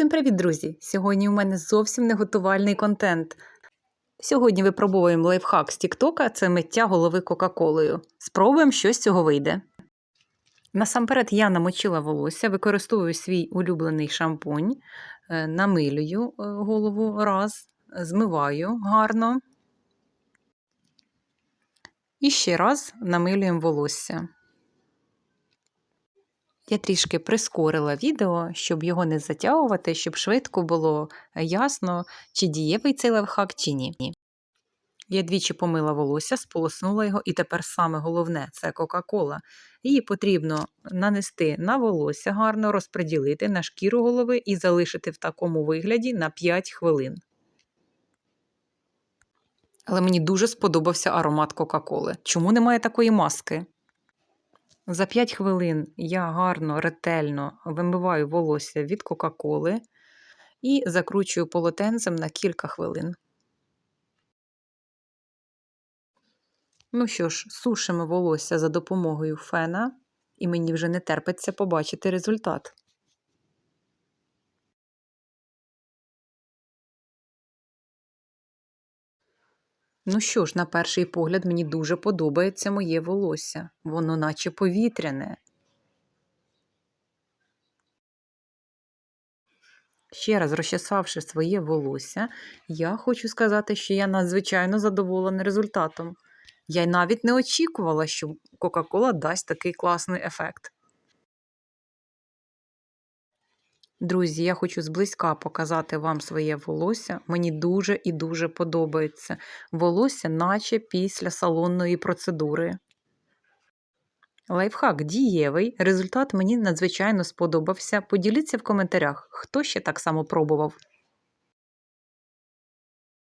Всім привіт, друзі! Сьогодні у мене зовсім не готувальний контент. Сьогодні випробуємо лайфхак з Тіктока це миття голови Кока-Колою. Спробуємо, що з цього вийде. Насамперед я намочила волосся, використовую свій улюблений шампунь, е, намилюю е, голову раз, змиваю гарно. І ще раз намилюємо волосся. Я трішки прискорила відео, щоб його не затягувати, щоб швидко було ясно, чи дієвий цей лайфхак, чи ні. Я двічі помила волосся, сполоснула його, і тепер саме головне це Кока-Кола. Її потрібно нанести на волосся, гарно розподілити на шкіру голови і залишити в такому вигляді на 5 хвилин. Але мені дуже сподобався аромат Кока-Коли. Чому немає такої маски? За 5 хвилин я гарно, ретельно вимиваю волосся від Кока-Коли і закручую полотенцем на кілька хвилин. Ну що ж, сушимо волосся за допомогою фена, і мені вже не терпиться побачити результат. Ну що ж, на перший погляд, мені дуже подобається моє волосся. Воно наче повітряне. Ще раз розчесавши своє волосся, я хочу сказати, що я надзвичайно задоволена результатом. Я й навіть не очікувала, що Кока-Кола дасть такий класний ефект. Друзі, я хочу зблизька показати вам своє волосся. Мені дуже і дуже подобається. Волосся, наче після салонної процедури. Лайфхак дієвий. Результат мені надзвичайно сподобався. Поділіться в коментарях, хто ще так само пробував.